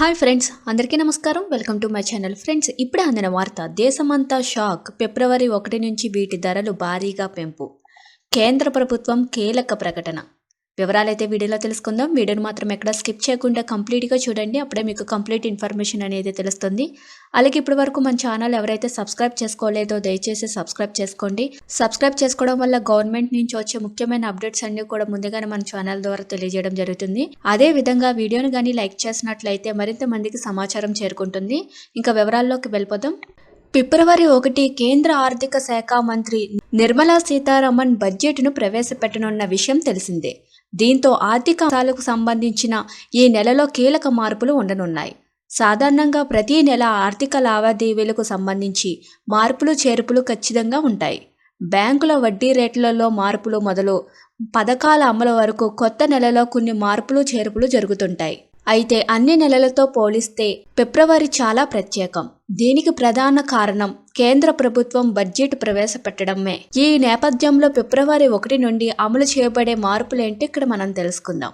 Hi friends అందరికీ నమస్కారం. Welcome to my channel friends. ఇప్పుడే అందిన వార్త దేశమంతా షాక్. ఫిబ్రవరి ఒకటి నుంచి వీటి ధరలు భారీగా పెంపు. కేంద్ర ప్రభుత్వం కీలక ప్రకటన. వివరాలైతే వీడియోలో తెలుసుకుందాం. వీడియోని మాత్రం ఎక్కడ స్కిప్ చేయకుండా కంప్లీట్గా చూడండి. అప్పుడే మీకు కంప్లీట్ ఇన్ఫర్మేషన్ అనేది తెలుస్తుంది. అలాగే ఇప్పటి వరకు మన ఛానల్ ఎవరైతే సబ్స్క్రైబ్ చేసుకోలేదో దయచేసి సబ్స్క్రైబ్ చేసుకోండి. సబ్స్క్రైబ్ చేసుకోవడం వల్ల గవర్నమెంట్ నుంచి వచ్చే ముఖ్యమైన అప్డేట్స్ అన్ని కూడా ముందుగానే మన ఛానల్ ద్వారా తెలియజేయడం జరుగుతుంది. అదే విధంగా వీడియోని కానీ లైక్ చేసినట్లయితే మరింత మందికి సమాచారం చేరుకుంటుంది. ఇంకా వివరాల్లోకి వెళ్ళిపోదాం. ఫిబ్రవరి ఒకటి కేంద్ర ఆర్థిక శాఖ మంత్రి నిర్మలా సీతారామన్ బడ్జెట్ను ప్రవేశపెట్టనున్న విషయం తెలిసిందే. దీంతో ఆర్థిక అంశాలకు సంబంధించిన ఈ నెలలో కీలక మార్పులు ఉండనున్నాయి. సాధారణంగా ప్రతి నెల ఆర్థిక లావాదేవీలకు సంబంధించి మార్పులు చేర్పులు ఖచ్చితంగా ఉంటాయి. బ్యాంకుల వడ్డీ రేట్లలో మార్పులు మొదలు పథకాల అమలు వరకు కొత్త నెలలో కొన్ని మార్పులు చేర్పులు జరుగుతుంటాయి. అయితే అన్ని నెలలతో పోలిస్తే ఫిబ్రవరి చాలా ప్రత్యేకం. దీనికి ప్రధాన కారణం కేంద్ర ప్రభుత్వం బడ్జెట్ ప్రవేశపెట్టడమే. ఈ నేపథ్యంలో ఫిబ్రవరి ఒకటి నుండి అమలు చేయబడే మార్పులేంటి ఇక్కడ మనం తెలుసుకుందాం.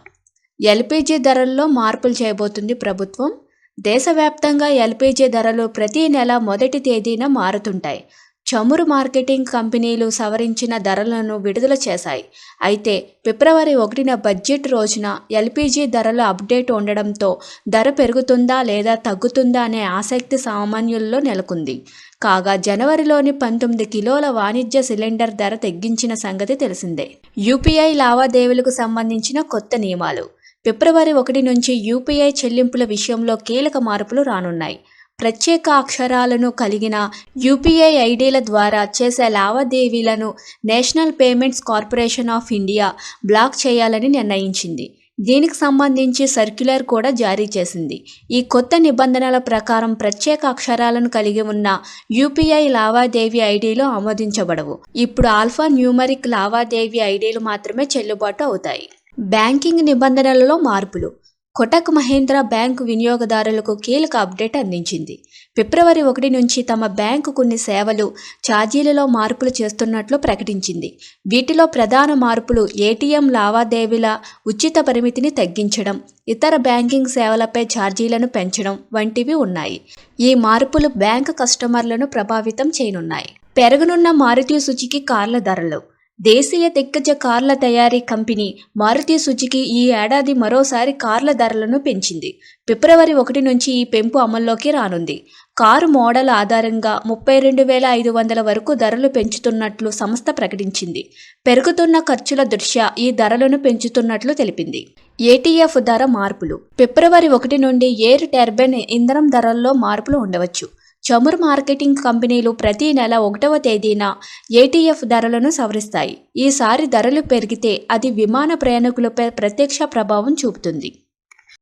ఎల్పిజి ధరల్లో మార్పులు చేయబోతుంది ప్రభుత్వం. దేశవ్యాప్తంగా ఎల్పిజి ధరలు ప్రతి నెల మొదటి తేదీన మారుతుంటాయి. చమురు మార్కెటింగ్ కంపెనీలు సవరించిన ధరలను విడుదల చేశాయి. అయితే ఫిబ్రవరి ఒకటిన బడ్జెట్ రోజున ఎల్పిజి ధరల అప్డేట్ ఉండడంతో ధర పెరుగుతుందా లేదా తగ్గుతుందా అనే ఆసక్తి సామాన్యుల్లో నెలకొంది. కాగా జనవరిలోని పంతొమ్మిది కిలోల వాణిజ్య సిలిండర్ ధర తగ్గించిన సంగతి తెలిసిందే. యూపీఐ లావాదేవీలకు సంబంధించిన కొత్త నియమాలు. ఫిబ్రవరి ఒకటి నుంచి యూపీఐ చెల్లింపుల విషయంలో కీలక మార్పులు రానున్నాయి. ప్రత్యేక అక్షరాలను కలిగిన యూపీఐ ఐడీల ద్వారా చేసే లావాదేవీలను national payments corporation of India block చేయాలని నిర్ణయించింది. దీనికి సంబంధించి సర్క్యులర్ కూడా జారీ చేసింది. ఈ కొత్త నిబంధనల ప్రకారం ప్రత్యేక అక్షరాలను కలిగి ఉన్న యూపీఐ లావాదేవీ ఐడీలు ఆమోదించబడవు. ఇప్పుడు ఆల్ఫా న్యూమరిక్ లావాదేవీ ఐడీలు మాత్రమే చెల్లుబాటు అవుతాయి. బ్యాంకింగ్ నిబంధనలలో మార్పులు. కొటక్ మహేంద్ర బ్యాంకు వినియోగదారులకు కీలక అప్డేట్ అందించింది. ఫిబ్రవరి ఒకటి నుంచి తమ బ్యాంకు కొన్ని సేవలు ఛార్జీలలో మార్పులు చేస్తున్నట్లు ప్రకటించింది. వీటిలో ప్రధాన మార్పులు ఏటీఎం లావాదేవీల ఉచిత పరిమితిని తగ్గించడం ఇతర బ్యాంకింగ్ సేవలపై ఛార్జీలను పెంచడం వంటివి ఉన్నాయి. ఈ మార్పులు బ్యాంకు కస్టమర్లను ప్రభావితం చేయనున్నాయి. పెరగనున్న మారుతి సుజుకి కార్ల ధరలు. దేశీయ దిగ్గజ కార్ల తయారీ కంపెనీ మారుతి సుజుకి ఈ ఏడాది మరోసారి కార్ల ధరలను పెంచింది. ఫిబ్రవరి ఒకటి నుంచి ఈ పెంపు అమల్లోకి రానుంది. కారు మోడల్ ఆధారంగా ముప్పై రెండు వేల ఐదు వందల వరకు ధరలు పెంచుతున్నట్లు సంస్థ ప్రకటించింది. పెరుగుతున్న ఖర్చుల దృష్ట్యా ఈ ధరలను పెంచుతున్నట్లు తెలిపింది. ఏటీఎఫ్ ధర మార్పులు. ఫిబ్రవరి ఒకటి నుండి ఎయిర్ టర్బైన్ ఇంధనం ధరల్లో మార్పులు ఉండవచ్చు. చమురు మార్కెటింగ్ కంపెనీలు ప్రతి నెల ఒకటవ తేదీన ఏటీఎఫ్ ధరలను సవరిస్తాయి. ఈసారి ధరలు పెరిగితే అది విమాన ప్రయాణికులపై ప్రత్యక్ష ప్రభావం చూపుతుంది.